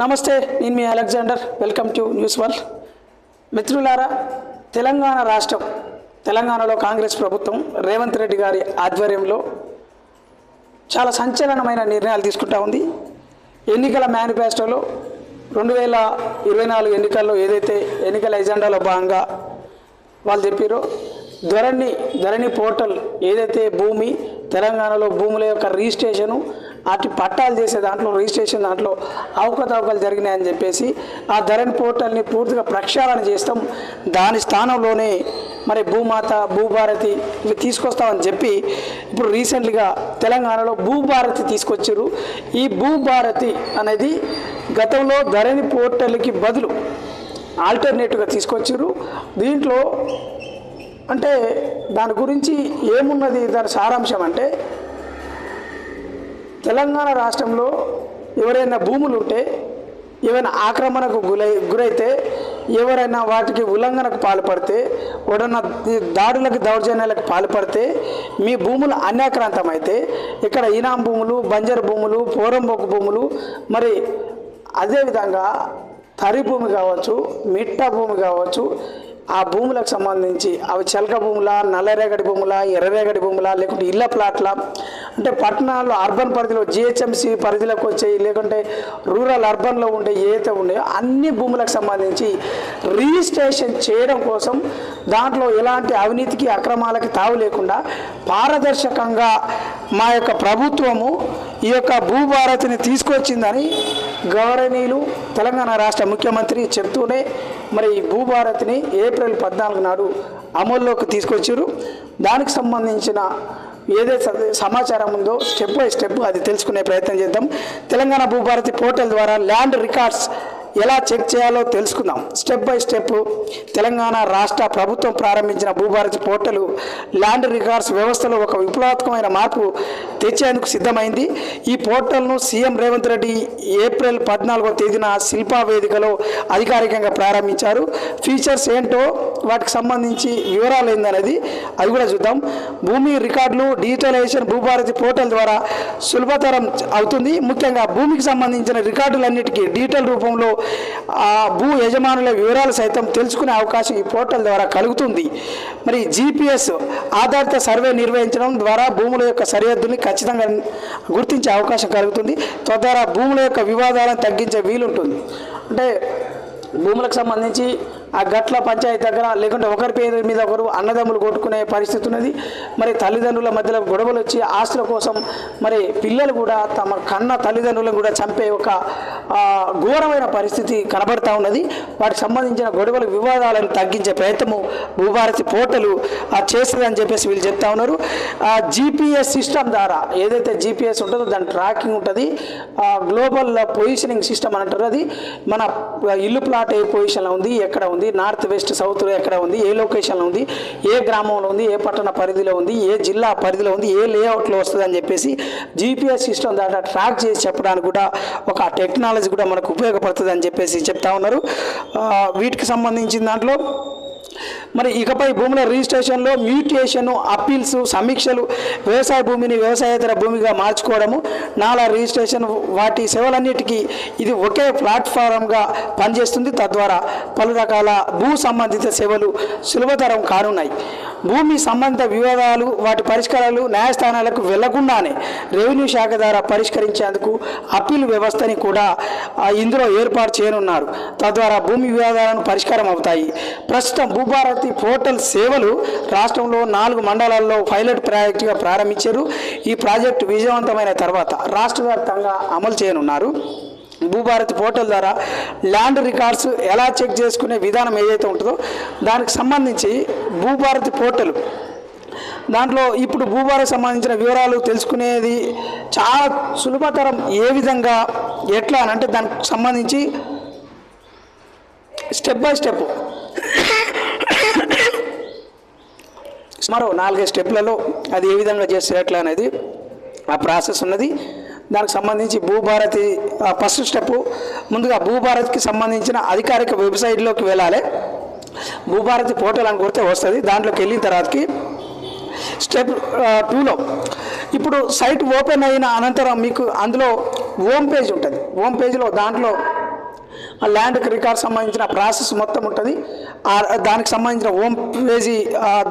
నమస్తే నేను మీ Alexander. Welcome to news world. మిత్రులారా తెలంగాణ రాష్ట్రం తెలంగాణలో కాంగ్రెస్ ప్రభుత్వం రేవంత్ రెడ్డి గారి ఆధ్వర్యంలో చాలా సంచలనమైన నిర్ణయాలు తీసుకుంటా ఉంది. ఎన్నికల మేనిఫెస్టోలో రెండు వేల ఇరవై నాలుగు ఎన్నికల్లో ఏదైతే ఎన్నికల ఎజెండాలో భాగంగా వాళ్ళు చెప్పారో ధరణి ధరణి పోర్టల్ ఏదైతే భూమి తెలంగాణలో భూముల యొక్క రిజిస్ట్రేషను అటు పట్టాలు చేసే దాంట్లో రిజిస్ట్రేషన్ దాంట్లో అవకతవకలు జరిగినాయని చెప్పేసి ఆ ధరణి పోర్టల్ని పూర్తిగా ప్రక్షాళన చేస్తాం. దాని స్థానంలోనే మరి భూమాత భూభారతి ఇవి తీసుకొస్తామని చెప్పి ఇప్పుడు రీసెంట్గా తెలంగాణలో భూభారతి తీసుకొచ్చారు ఈ భూభారతి అనేది గతంలో ధరణి పోర్టల్కి బదులు ఆల్టర్నేటివ్గా తీసుకొచ్చారు దీంట్లో అంటే దాని గురించి ఏమున్నది దాని సారాంశం అంటే తెలంగాణ రాష్ట్రంలో ఎవరైనా భూములు ఉంటే ఏమైనా ఆక్రమణకు గురై గురైతే ఎవరైనా వాటికి ఉల్లంఘనకు పాల్పడితే ఎవడన్నా దాడులకు దౌర్జన్యాలకు పాల్పడితే మీ భూములు అన్యాక్రాంతమైతే ఇక్కడ ఈనాం భూములు బంజరు భూములు పోరంబొక్కు భూములు మరి అదేవిధంగా తరి భూమి కావచ్చు మిట్ట భూమి కావచ్చు ఆ భూములకు సంబంధించి అవి చెలక భూముల నల్లరేగడి భూముల ఎర్రరేగడి భూముల లేకుంటే ఇళ్ళ ప్లాట్ల అంటే పట్టణాల్లో అర్బన్ పరిధిలో జిహెచ్ఎంసి పరిధిలోకి వచ్చాయి లేకుంటే రూరల్ అర్బన్లో ఉండే ఏదైతే ఉన్నాయో అన్ని భూములకు సంబంధించి రిజిస్ట్రేషన్ చేయడం కోసం దాంట్లో ఎలాంటి అవినీతికి అక్రమాలకి తావు లేకుండా పారదర్శకంగా మా యొక్క ప్రభుత్వము ఈ యొక్క భూభారతిని తీసుకొచ్చిందని గౌరవనీయులు తెలంగాణ రాష్ట్ర ముఖ్యమంత్రి చెప్తూనే మరి ఈ భూభారతిని ఏప్రిల్ పద్నాలుగు నాడు అమల్లోకి తీసుకొచ్చారు. దానికి సంబంధించిన ఏదైతే సమాచారం ఉందో స్టెప్ బై స్టెప్ అది తెలుసుకునే ప్రయత్నం చేద్దాం. తెలంగాణ భూభారతి పోర్టల్ ద్వారా ల్యాండ్ రికార్డ్స్ ఎలా చెక్ చేయాలో తెలుసుకుందాం. స్టెప్ బై స్టెప్ తెలంగాణ రాష్ట్ర ప్రభుత్వం ప్రారంభించిన భూభారతి పోర్టల్ ల్యాండ్ రికార్డ్స్ వ్యవస్థలో ఒక విప్లవాత్మకమైన మార్పు తెచ్చేందుకు సిద్ధమైంది. ఈ పోర్టల్ను సీఎం రేవంత్ రెడ్డి ఏప్రిల్ పద్నాలుగో తేదీన శిల్పా వేదికలో అధికారికంగా ప్రారంభించారు. ఫీచర్స్ ఏంటో వాటికి సంబంధించి వివరాలు ఏందనేది అది కూడా చూద్దాం. భూమి రికార్డులు డిజిటలైజేషన్ భూభారతి పోర్టల్ ద్వారా సులభతరం అవుతుంది. ముఖ్యంగా భూమికి సంబంధించిన రికార్డులన్నిటికీ డిజిటల్ రూపంలో ఆ భూ యజమానుల వివరాలు సైతం తెలుసుకునే అవకాశం ఈ పోర్టల్ ద్వారా కలుగుతుంది. మరి జీపీఎస్ ఆధారిత సర్వే నిర్వహించడం ద్వారా భూముల యొక్క సరిహద్దుని ఖచ్చితంగా గుర్తించే అవకాశం కలుగుతుంది. తద్వారా భూముల యొక్క వివాదాలను తగ్గించే వీలుంటుంది. అంటే భూములకు సంబంధించి ఆ గట్ల పంచాయతీ దగ్గర లేకుంటే ఒకరి పేరు మీద ఒకరు అన్నదమ్ములు కొట్టుకునే పరిస్థితి ఉన్నది. మరి తల్లిదండ్రుల మధ్యలో గొడవలు వచ్చి ఆస్తుల కోసం మరి పిల్లలు కూడా తమ కన్న తల్లిదండ్రులను కూడా చంపే ఒక ఘోరమైన పరిస్థితి కనబడతా ఉన్నది. వాటికి సంబంధించిన గొడవలు వివాదాలను తగ్గించే ప్రయత్నము భూభారతి పోర్టలు చేస్తుందని చెప్పేసి వీళ్ళు చెప్తా ఉన్నారు. ఆ జీపీఎస్ సిస్టమ్ ద్వారా ఏదైతే జీపీఎస్ ఉంటుందో దాని ట్రాకింగ్ ఉంటుంది. గ్లోబల్ పొజిషనింగ్ సిస్టమ్ అని అంటారు అది. మన ఇల్లు ప్లాట్ ఏ పొజిషన్లో ఉంది ఎక్కడ ఉంది నార్త్ వెస్ట్ సౌత్ ఎక్కడ ఉంది ఏ లొకేషన్లో ఉంది ఏ గ్రామంలో ఉంది ఏ పట్టణ పరిధిలో ఉంది ఏ జిల్లా పరిధిలో ఉంది ఏ లేఅవుట్లో వస్తుంది అని చెప్పేసి జీపీఎస్ సిస్టమ్ ద్వారా ట్రాక్ చేసి చెప్పడానికి కూడా ఒక టెక్నాలజీ కూడా మనకు ఉపయోగపడుతుంది అని చెప్పేసి చెప్తా ఉన్నారు. వీటికి సంబంధించిన దాంట్లో మరి ఇకపై భూముల రిజిస్ట్రేషన్లో మ్యూటేషన్ అప్పీల్స్ సమీక్షలు వ్యవసాయ భూమిని వ్యవసాయేతర భూమిగా మార్చుకోవడము నాలా రిజిస్ట్రేషన్ వాటి సేవలన్నిటికీ ఇది ఒకే ప్లాట్ఫారంగా పనిచేస్తుంది. తద్వారా పలు రకాల భూ సంబంధిత సేవలు సులభతరం కానున్నాయి. భూమి సంబంధిత వివాదాలు వాటి పరిష్కారాలు న్యాయస్థానాలకు వెళ్ళకుండానే రెవెన్యూ శాఖ ద్వారా పరిష్కరించేందుకు అప్పీల్ వ్యవస్థని కూడా ఇందులో ఏర్పాటు చేయనున్నారు. తద్వారా భూమి వివాదాలను పరిష్కారం అవుతాయి. ప్రస్తుతం భూభారతి పోర్టల్ సేవలు రాష్ట్రంలో నాలుగు మండలాల్లో పైలట్ ప్రాజెక్టుగా ప్రారంభించారు. ఈ ప్రాజెక్టు విజయవంతమైన తర్వాత రాష్ట్ర వ్యాప్తంగా అమలు చేయనున్నారు. భూభారతి పోర్టల్ ద్వారా ల్యాండ్ రికార్డ్స్ ఎలా చెక్ చేసుకునే విధానం ఏదైతే ఉంటుందో దానికి సంబంధించి భూభారతి పోర్టల్. దాంట్లో ఇప్పుడు భూభారకు సంబంధించిన వివరాలు తెలుసుకునేది చాలా సులభతరం. ఏ విధంగా ఎట్లా అని అంటే దానికి సంబంధించి స్టెప్ బై స్టెప్. మరో నాలుగైదు స్టెప్లలో అది ఏ విధంగా చేస్తే ఎట్లా అనేది ఆ ప్రాసెస్ ఉన్నది. దానికి సంబంధించి భూభారతి ఫస్ట్ స్టెప్ ముందుగా భూభారత్కి సంబంధించిన అధికారిక వెబ్సైట్లోకి వెళ్ళాలి. భూభారతి పోర్టల్ అని కొడితే వస్తుంది. దాంట్లోకి వెళ్ళిన తర్వాతకి స్టెప్ టూలో. ఇప్పుడు సైట్ ఓపెన్ అయిన అనంతరం మీకు అందులో హోమ్ పేజ్ ఉంటుంది. హోమ్ పేజ్లో దాంట్లో ఆ ల్యాండ్ రికార్డ్ సంబంధించిన ప్రాసెస్ మొత్తం ఉంటుంది. దానికి సంబంధించిన హోమ్ పేజీ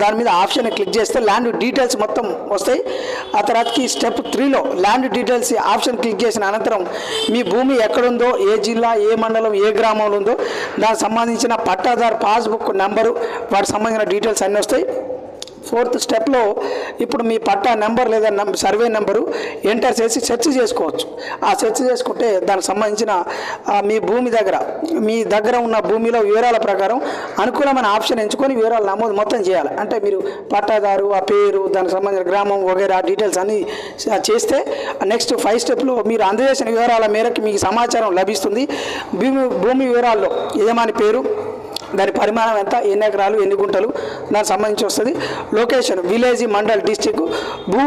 దాని మీద ఆప్షన్ క్లిక్ చేస్తే ల్యాండ్ డీటెయిల్స్ మొత్తం వస్తాయి. ఆ తర్వాతకి స్టెప్ త్రీలో ల్యాండ్ డీటెయిల్స్ ఆప్షన్ క్లిక్ చేసిన అనంతరం మీ భూమి ఎక్కడుందో ఏ జిల్లా ఏ మండలం ఏ గ్రామంలో ఉందో దానికి సంబంధించిన పట్టాదారు పాస్బుక్ నెంబరు వాటికి సంబంధించిన డీటెయిల్స్ అన్నీ వస్తాయి. ఫోర్త్ స్టెప్లో ఇప్పుడు మీ పట్టా నెంబర్ లేదా సర్వే నెంబరు ఎంటర్ చేసి సెర్చ్ చేసుకోవచ్చు. ఆ సెర్చ్ చేసుకుంటే దానికి సంబంధించిన మీ భూమి దగ్గర మీ దగ్గర ఉన్న భూమిలో వివరాల ప్రకారం అనుకూలమైన ఆప్షన్ ఎంచుకొని వివరాలు నమోదు మొత్తం చేయాలి. అంటే మీరు పట్టాదారు ఆ పేరు దానికి సంబంధించిన గ్రామం వగైరా డీటెయిల్స్ అన్నీ చేస్తే నెక్స్ట్ ఫైవ్ స్టెప్లో మీరు అందజేసిన వివరాల మేరకు మీకు సమాచారం లభిస్తుంది. భూమి భూమి వివరాల్లో యజమాని పేరు దాని పరిమాణం ఎంత ఎన్ని ఎకరాలు ఎన్ని గుంటలు దానికి సంబంధించి వస్తుంది. లొకేషన్ విలేజ్ మండల్ డిస్టిక్ భూ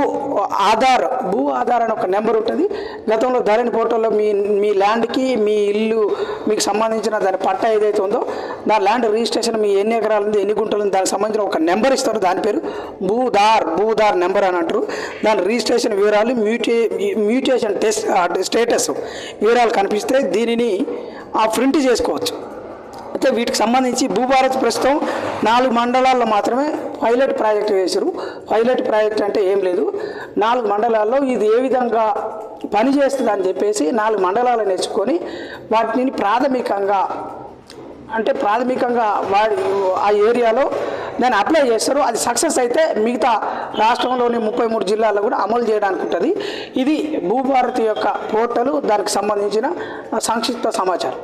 ఆధార్ భూ ఆధార్ అని ఒక నెంబర్ ఉంటుంది. గతంలో ధరణి పోర్టల్లో మీ మీ ల్యాండ్కి మీ ఇల్లు మీకు సంబంధించిన దాని పట్టా ఏదైతే ఉందో దాని ల్యాండ్ రిజిస్ట్రేషన్ మీ ఎన్ని ఎకరాలు ఉంది ఎన్ని గుంటలు ఉంది దానికి సంబంధించిన ఒక నెంబర్ ఇస్తారు. దాని పేరు భూదార్ భూదార్ నెంబర్ అని అంటారు. దాని రిజిస్ట్రేషన్ వివరాలు మ్యూటే మ్యూటేషన్ టెస్ట్ స్టేటస్ వివరాలు కనిపిస్తే దీనిని ఆ ప్రింట్ చేసుకోవచ్చు. అయితే వీటికి సంబంధించి భూభారత్ ప్రస్తుతం నాలుగు మండలాల్లో మాత్రమే పైలట్ ప్రాజెక్ట్ వేశారు. పైలట్ ప్రాజెక్ట్ అంటే ఏం లేదు. నాలుగు మండలాల్లో ఇది ఏ విధంగా పనిచేస్తుంది అని చెప్పేసి నాలుగు మండలాలు నేర్చుకొని వాటిని ప్రాథమికంగా అంటే ప్రాథమికంగా వాడి ఆ ఏరియాలో దాన్ని అప్లై చేస్తారు. అది సక్సెస్ అయితే మిగతా రాష్ట్రంలోని ముప్పై మూడు జిల్లాల్లో కూడా అమలు చేయడానికి ఉంటుంది. ఇది భూభారతి యొక్క పోర్టల్. దానికి సంబంధించిన సంక్షిప్త సమాచారం.